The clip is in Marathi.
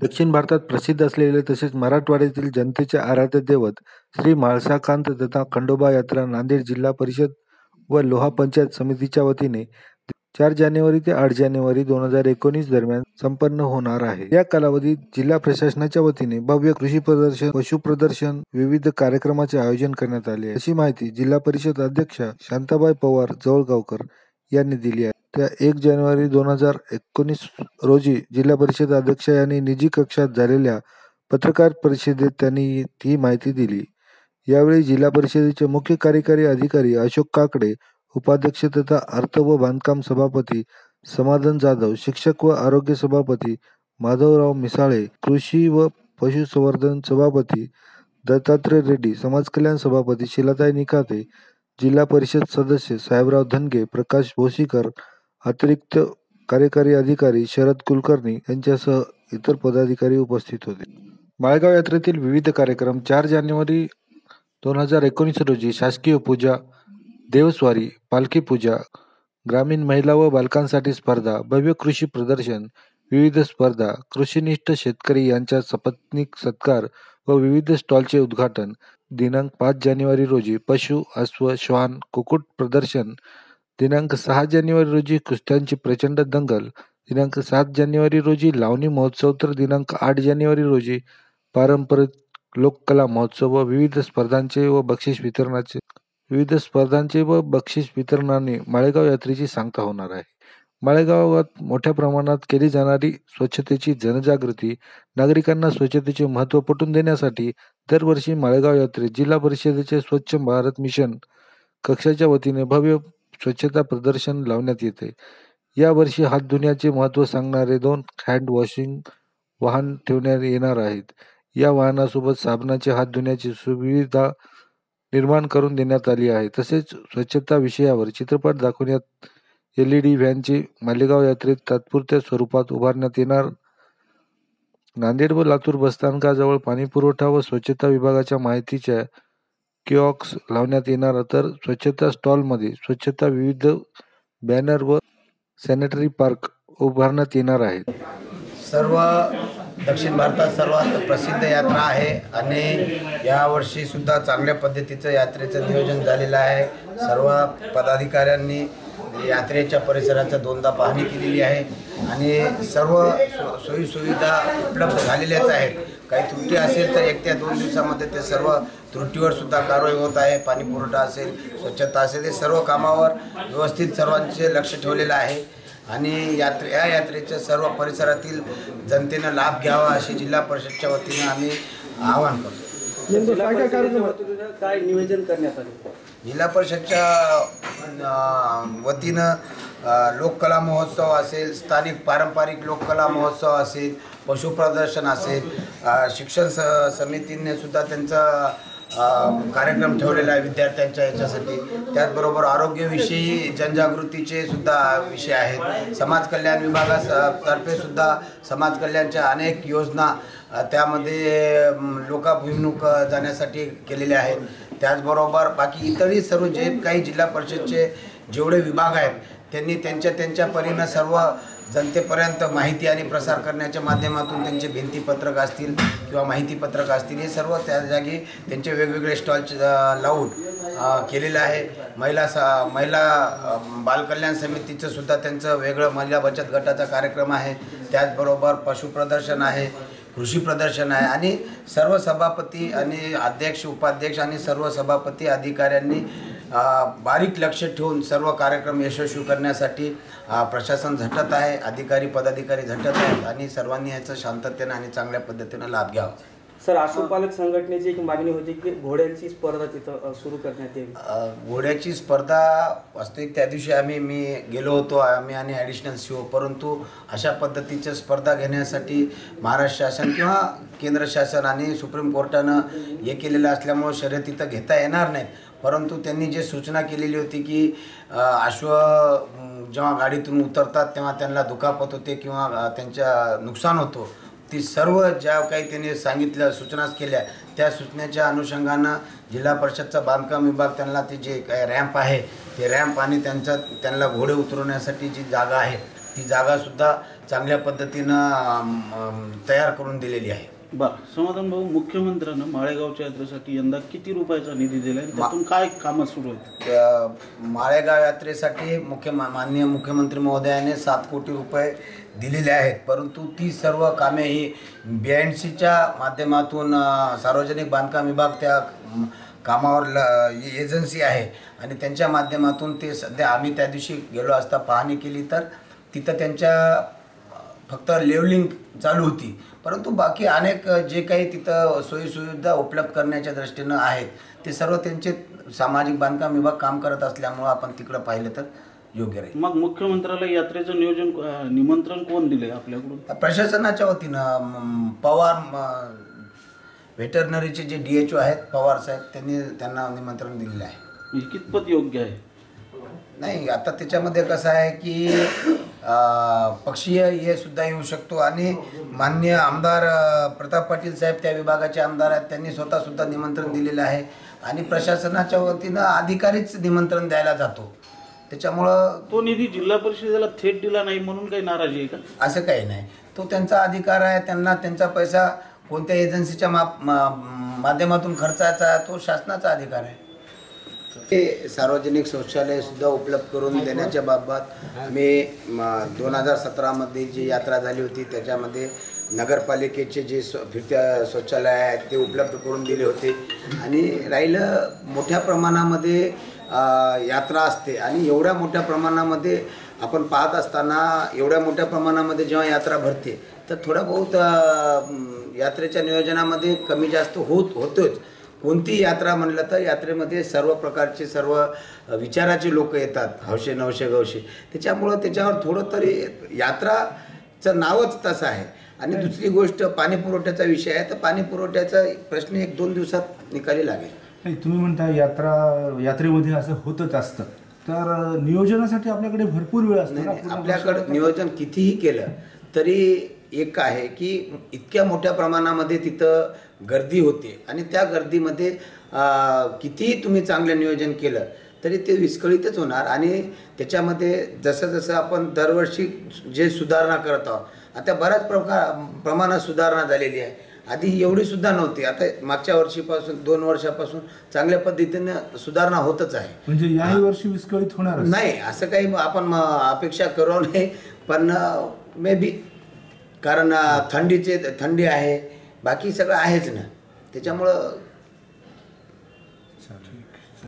दक्षिण भारतात प्रसिद्ध असलेले तसेच मराठवाड्यातील जनतेचे आराध्य दैवत श्री म्हाळसाकांत तथा खंडोबा यात्रा नांदेड जिल्हा परिषद व लोहा पंचायत समितीच्या वतीने चार जानेवारी ते आठ जानेवारी दोन हजार एकोणीस दरम्यान संपन्न होणार आहे. या कालावधीत जिल्हा प्रशासनाच्या वतीने भव्य कृषी प्रदर्शन पशु प्रदर्शन विविध कार्यक्रमाचे आयोजन करण्यात आले अशी माहिती जिल्हा परिषद अध्यक्षा शांताबाई पवार जवळगावकर यांनी दिली आहे. त्या एक जानेवारी दोन हजार एकोणीस रोजी जिल्हा परिषद अध्यक्ष यांनी निजी कक्षात झालेल्या पत्रकार परिषदेत त्यांनी ही माहिती दिली. यावेळी जिल्हा परिषदेचे मुख्य कार्यकारी अधिकारी अशोक काकडे उपाध्यक्ष तथा अर्थ व बांधकाम सभापती समाधान जाधव शिक्षक व आरोग्य सभापती माधवराव मिसाळे कृषी व पशुसंवर्धन सभापती दत्तात्रय रेड्डी समाज कल्याण सभापती शिलाताई निकाते जिल्हा परिषद सदस्य साहेबराव धनगे प्रकाश भोसीकर अतिरिक्त कार्यकारी अधिकारी शरद कुलकर्णी यांच्यासह इतर पदाधिकारी उपस्थित होते. माळेगाव यात्रेतील विविध कार्यक्रम चार जानेवारी दोन हजार एकोणीस रोजी शासकीय पूजा देवस्वारी पालखी पूजा ग्रामीण महिला व बालकांसाठी स्पर्धा भव्य कृषी प्रदर्शन विविध स्पर्धा कृषीनिष्ठ शेतकरी यांच्या सपत्निक सत्कार व विविध स्टॉलचे उद्घाटन. दिनांक पाच जानेवारी रोजी पशु अश्व श्वान कुक्कुट प्रदर्शन दिनांक सहा जानेवारी रोजी कुस्त्यांची प्रचंड दंगल. दिनांक सात जानेवारी रोजी लावणी महोत्सव तर दिनांक आठ जानेवारी रोजी पारंपरिक लोककला महोत्सव व विविध स्पर्धांचे व बक्षीस वितरणाचे विविध स्पर्धांचे व बक्षीस वितरणाने माळेगाव यात्रेची सांगता होणार आहे. माळेगावात मोठ्या प्रमाणात केली जाणारी स्वच्छतेची जनजागृती नागरिकांना स्वच्छतेचे महत्त्व पटवून देण्यासाठी दरवर्षी माळेगाव यात्रेत जिल्हा परिषदेचे स्वच्छ भारत मिशन कक्षाच्या वतीने भव्य स्वच्छता प्रदर्शन लावण्यात येते. यावर्षी हात धुण्याचे महत्त्व सांगणारे दोन हँड वॉशिंग वाहन ठेवण्यात येणार आहेत. या वाहनासोबत साबणाचे हात धुण्याची सुविधा निर्माण करून देण्यात आली आहे. तसेच स्वच्छता विषयावर चित्रपट दाखवण्यात एल ई डी व्हॅनचे मालेगाव यात्रेत तात्पुरत्या स्वरूपात उभारण्यात येणार. नांदेड व लातूर बसस्थानकाजवळ पाणीपुरवठा व स्वच्छता विभागाच्या माहितीच्या किऑक्स लावण्यात येणार तर स्वच्छता स्टॉलमध्ये स्वच्छता विविध बॅनर व सॅनिटरी पार्क उभारण्यात येणार आहेत. सर्व दक्षिण भारतात सर्वात प्रसिद्ध यात्रा आहे आणि यावर्षीसुद्धा चांगल्या पद्धतीचं यात्रेचं नियोजन झालेलं आहे. सर्व पदाधिकाऱ्यांनी म्हणजे यात्रेच्या परिसराचा दोनदा पाहणी केलेली आहे. आणि सर्व सो सोयीसुविधा उपलब्ध झालेल्याच आहेत. काही त्रुटी असेल तर एक त्या दोन दिवसामध्ये ते सर्व त्रुटीवर सुद्धा कारवाई होत आहे. पाणी पुरवठा असेल स्वच्छता असेल हे सर्व कामावर व्यवस्थित सर्वांचे लक्ष ठेवलेलं आहे. आणि यात्रे या यात्रेच्या सर्व परिसरातील जनतेनं लाभ घ्यावा अशी जिल्हा परिषदच्या वतीनं आम्ही आवाहन करतो. काय नियोजन करण्यात आले? जिल्हा परिषदच्या वतीनं लोककला महोत्सव असेल स्थानिक पारंपरिक लोककला महोत्सव असेल पशुप्रदर्शन असेल शिक्षण स समितीने सुद्धा त्यांचा कार्यक्रम ठेवलेला आहे विद्यार्थ्यांच्या याच्यासाठी. त्याचबरोबर आरोग्यविषयी जनजागृतीचे सुद्धा विषय आहेत. समाज कल्याण विभागातर्फे सुद्धा समाज कल्याणच्या अनेक योजना त्यामध्ये लोकाभिमुख जाण्यासाठी केलेल्या आहेत. त्याचबरोबर बाकी इतरही सर्व जे काही जिल्हा परिषदचे जेवढे विभाग आहेत त्यांनी त्यांच्या त्यांच्या परीनं सर्व जनतेपर्यंत माहिती आणि प्रसार करण्याच्या माध्यमातून त्यांचे भिंतीपत्रक असतील किंवा माहितीपत्रक असतील हे सर्व त्या जागी त्यांचे वेगवेगळे स्टॉल लावून केलेलं आहे. महिला स महिला बालकल्याण समितीचं सुद्धा त्यांचं वेगळं महिला बचत गटाचा कार्यक्रम आहे. त्याचबरोबर पशुप्रदर्शन आहे कृषी प्रदर्शन आहे आणि सर्व सभापती आणि अध्यक्ष उपाध्यक्ष आणि सर्व सभापती अधिकाऱ्यांनी बारीक लक्ष ठेवून सर्व कार्यक्रम यशस्वी करण्यासाठी प्रशासन झटत आहे अधिकारी पदाधिकारी झटत आहेत आणि सर्वांनी याचा शांततेनं आणि चांगल्या पद्धतीनं लाभ घ्यावा. सर आश्वपालक संघटनेची एक मागणी होती की घोड्यांची स्पर्धा तिथं सुरू करण्यात अ, घोड्याची स्पर्धा वास्तविक त्या दिवशी आम्ही मी गेलो होतो आम्ही आणि ॲडिशनल सी ओ परंतु अशा पद्धतीच्या स्पर्धा घेण्यासाठी महाराष्ट्र शासन किंवा केंद्र शासन आणि सुप्रीम कोर्टानं हे केलेलं असल्यामुळं शर्यत इथं घेता येणार नाहीत. परंतु त्यांनी जे सूचना केलेली होती की अश्व जेव्हा गाडीतून उतरतात तेव्हा त्यांना दुखापत होते किंवा त्यांच्या नुकसान होतो. ती सर्व ज्या काही त्यांनी सांगितल्या सूचनाच केल्या त्या सूचनेच्या अनुषंगानं जिल्हा परिषदचा बांधकाम विभाग त्यांना ती जे काय रॅम्प आहे ते रॅम्प आणि त्यांचा त्यांना घोडे उतरवण्यासाठी जी जागा आहे ती जागासुद्धा चांगल्या पद्धतीनं तयार करून दिलेली आहे. बर समाधान भाऊ मुख्यमंत्र्यांना माळेगावच्या यात्रेसाठी यंदा किती रुपयाचा निधी दिलाय आणि त्यातून काय कामं सुरू आहेत? माळेगाव यात्रेसाठी मुख्य मा- माननीय मुख्यमंत्री महोदयाने सात कोटी रुपये दिलेले आहेत. परंतु ती सर्व कामे ही बी एन सीच्या माध्यमातून अ, सार्वजनिक बांधकाम विभाग त्या म, कामावर ल एजन्सी आहे. आणि त्यांच्या माध्यमातून ते सध्या आम्ही त्या दिवशी गेलो असता पाहणी केली तर तिथं त्यांच्या फक्त लेवलिंग चालू होती. परंतु बाकी अनेक जे काही तिथं सोयीसुविधा उपलब्ध करण्याच्या दृष्टीनं आहेत ते सर्व त्यांचे सामाजिक बांधकाम विभाग काम करत असल्यामुळं आपण तिकडं पाहिलं तर योग्य राहील. मग मुख्यमंत्र्याला यात्रेचं नियोजन अं, निमंत्रण कोण दिले आपल्याकडून? प्रशासनाच्या वतीनं म, पवार व्हेटरनरीचे जे डी एच ओ आहेत पवार साहेब त्यांनी त्यांना निमंत्रण दिलेलं आहे. हे कितपत योग्य आहे? नाही आता त्याच्यामध्ये कसं आहे की पक्षीय हे सुद्धा येऊ शकतो. आणि माननीय आमदार प्रताप पाटील साहेब त्या विभागाचे आमदार आहेत. त्यांनी स्वतः सुद्धा निमंत्रण दिलेलं आहे. आणि प्रशासनाच्या वतीनं अधिकारीच निमंत्रण द्यायला जातो. त्याच्यामुळं तो निधी जिल्हा परिषदेला थेट दिला नाही म्हणून काही नाराजी आहे का? असं काही नाही. तो त्यांचा अधिकार आहे. त्यांना त्यांचा पैसा कोणत्या एजन्सीच्या मा- माध्यमातून खर्चाचा आहे तो शासनाचा अधिकार आहे. ते सार्वजनिक शौचालय सुद्धा उपलब्ध करून देण्याच्या बाबत आम्ही दोन हजार सतरामध्ये जी यात्रा झाली होती त्याच्यामध्ये नगरपालिकेचे जे स्व फिरत्या शौचालय आहेत ते उपलब्ध करून दिले होते. आणि राहिलं मोठ्या प्रमाणामध्ये यात्रा असते. आणि एवढ्या मोठ्या प्रमाणामध्ये आपण पाहत असताना एवढ्या मोठ्या प्रमाणामध्ये जेव्हा यात्रा भरते तर थोडा बहुत यात्रेच्या नियोजनामध्ये कमी जास्त होत होतोच. कोणती यात्रा म्हणलं तर यात्रेमध्ये सर्व प्रकारचे सर्व विचाराचे लोक येतात हौशे नवशे गवशे त्याच्यामुळं त्याच्यावर थोडं तरी यात्राचं नावच तसं आहे. आणि दुसरी गोष्ट पाणी पुरवठ्याचा विषय आहे तर पाणी पुरवठ्याचा प्रश्न एक दोन दिवसात निकाली लागेल. नाही तुम्ही म्हणता यात्रा यात्रेमध्ये असं होतच असतं. तर नियोजनासाठी आपल्याकडे भरपूर वेळ असतो आपल्याकडं नियोजन कितीही केलं तरी एक आहे की इतक्या मोठ्या प्रमाणामध्ये तिथं गर्दी होते. आणि त्या गर्दीमध्ये कितीही तुम्ही चांगलं नियोजन केलं तरी ते विस्कळीतच होणार. आणि त्याच्यामध्ये जसं जसं आपण दरवर्षी जे सुधारणा करत आहोत आता बऱ्याच प्रकार प्रमाणात सुधारणा झालेली आहे. आधी एवढी सुद्धा नव्हती. आता मागच्या वर्षीपासून दोन वर्षापासून चांगल्या पद्धतीनं सुधारणा होतच आहे. म्हणजे याही वर्षी विस्कळीत होणार नाही असं काही आपण अपेक्षा करू नये. पण मे बी कारण थंडीचे थंडी आहे. बाकी सगळं आहेच ना. त्याच्यामुळं